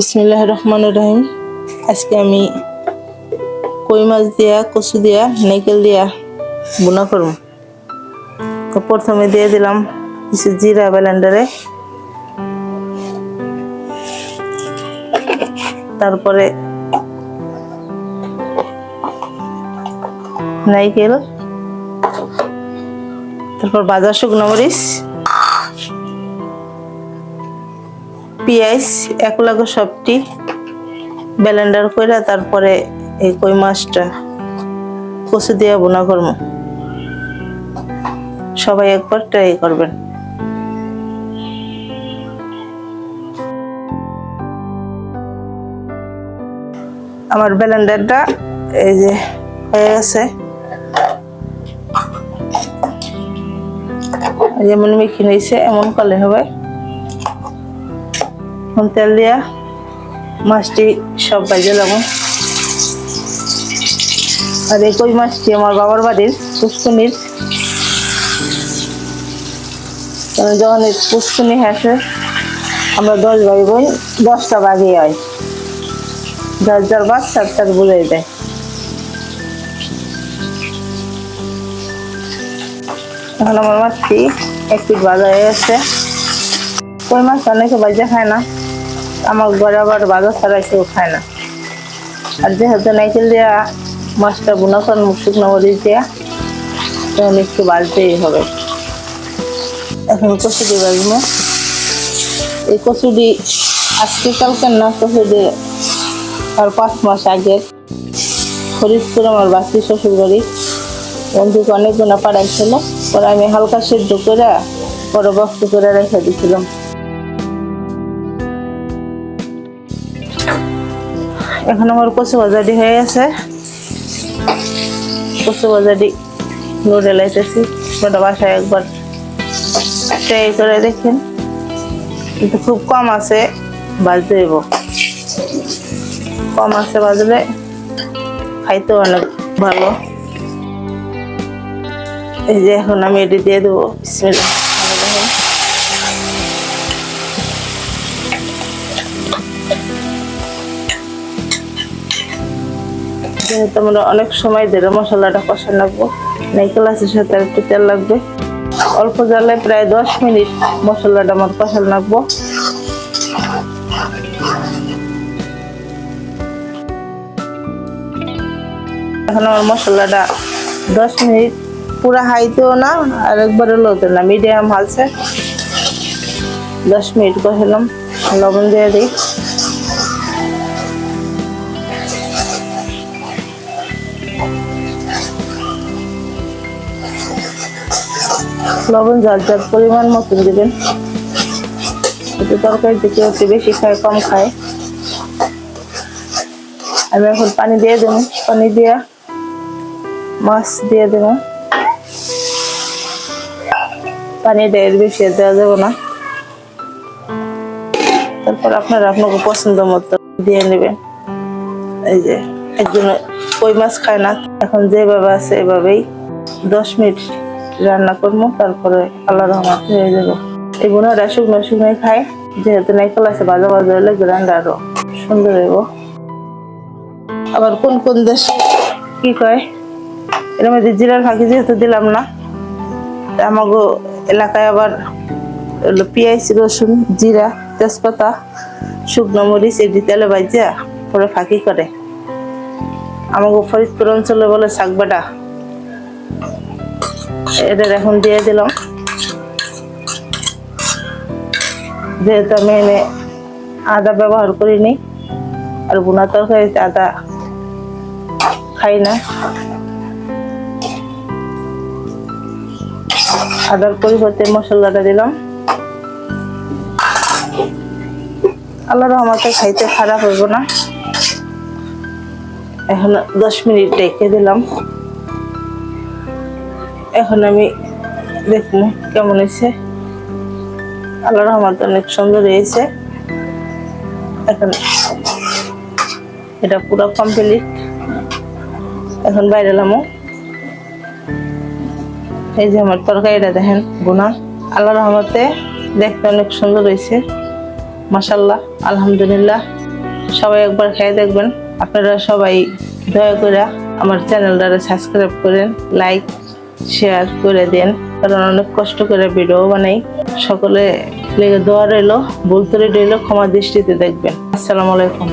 বিসমিল্লাহ রহমান রহিম। আজকে আমি কই মাছ দিয়া, কচু দিয়া নাইকেল দিয়া বোনা করব। তো প্রথমে দিয়ে দিলাম কিছু জিরা ব্লেন্ডারে। তারপরে নাইকেল তারপর বাজার শুকনো মরিচ। পেঁয়াজ এক লাগো সবটি ব্লেন্ডার করে তারপরে এই কই মাছটা কষে দিয়ে বোনা করব সবাই একবার ট্রাই করবেন। আমার ব্লেন্ডারটা এই যে হয়ে গেছে। যেমন মেখে নিয়েছে, এমন করলে হবে। এখন তেল দিয়া মাছটি সব বাজে লাগাবো আর এই কই মাছটি আমার বাবার বাড়ির পুষ্কুনির কারণ যখন এই পুষ্কুনি হাসে আমরা দশ ভাই বোন, দশটা বাগিয়ে হয়। যার যার বাচ্চা তার বুঝাই দেয়। এখন আমার মাছটি এক পিট ভাজা হয়ে গেছে কই মাছ, অনেকে বাজে খায় না। আমার ঘরে আবার বাজার ছাড়া কেউ খায় না। আর যেহেতু নাইকেল দেওয়া মাছটা বোনা করেন শুকনো মরিচ তখন একটু বাজতেই হবে। এখন কচুরি বাজবো। এই কচুরি আজকে কালকের না কচুরি আর পাঁচ মাস আগের ফরিদপুর আমার বাসি শ্বশুর বাড়ি বন্ধুকে অনেক গুণা পাড়াইছিল পরে আমি হালকা সেদ্ধ করে, পরে বস্ত করে রেখে দিয়েছিলাম এখন আমার কচু বাজারি হয়ে গেছে কচু বাজারি লোডে লাইতেছি ওটা বাসায় একবার ট্রাই করে দেখেন। কিন্তু খুব কম আছে বাজতে কম আছে বাজলে খাইতে অনেক ভালো। এই যে এখন আমি এটি দিয়ে দেবো। বিসমিল্লাহ। যেহেতু আমরা অনেক সময় ধরে মশলাটা কষা লাগবো নাইকেল আছে সাথে একটু তেল লাগবে। অল্প জালে প্রায় দশ মিনিট মশলাটা আমার কষা লাগবো এখন আমার মশলাটা দশ মিনিট পুরা হাইতেও না, আর একবারে লোতে না, মিডিয়াম হালছে। দশ মিনিট কষালাম লবণ দিয়ে দিই। লবণ যার যার পরিমাণ মতন দেবেন। একটু তরকারি থেকে একটু বেশি খায়, কম খায়। আমি এখন পানি দিয়ে দেবো, পানি দিয়ে মাছ দিয়ে দেবো। পানি এর বেশি দেওয়া যাবে না। তারপর আপনারা আপনাকে পছন্দ মতো দিয়ে নেবেন। এই যে, একজন কই মাছ খায় না, এখন যেভাবে আছে এভাবেই দশ মিনিট রান্না করব তারপরে আল্লাহ রহমত হয়ে যাব। এই বোনারা শুকনো শুকনো খায় যেহেতু নাইকেল আছে বাজা বাজা হলে রান্না আরও সুন্দর হইব। আবার কোন কোন দেশ কি কয়? এর মধ্যে জিরার ফাঁকি যেহেতু দিলাম না আমাগো এলাকায় আবার পেঁয়াজ, রসুন, জিরা, তেজপাতা, শুকনো মরিচ এটি তেলে বাজা পরে ফাঁকি করে। আমাকে ফরিদপুর অঞ্চলে বলে শাকবাটা এটা এখন দিয়ে দিলাম। যেহেতু আমি এনে আদা ব্যবহার করিনি, আর বোনা তরকারিতে আদা খাই না। আদার পরিবর্তে মশলাটা দিলাম। আল্লাহ রহমতে খাইতে খারাপ হইব না। এখন দশ মিনিট রেখে দিলাম। এখন আমি দেখব কেমন হয়েছে। আল্লাহ রহমত অনেক সুন্দর হয়েছে। এখন এটা পুরো কমপ্লিট এখন বাইরে এলামও এই যে আমার তরকারিটা দেখেন গুনা আল্লাহ রহমতে দেখতে অনেক সুন্দর হয়েছে। মাসাল্লাহ আলহামদুলিল্লাহ। সবাই একবার খেয়ে দেখবেন। আপনারা সবাই দয়া করে আমার চ্যানেলটারে সাবস্ক্রাইব করেন লাইক শেয়ার করে দেন, কারণ অনেক কষ্ট করে ভিডিও বানাই। সকলে লেগে দোয়া রইল বলতে রইল, ক্ষমা দৃষ্টিতে দেখবেন। আসসালামু আলাইকুম।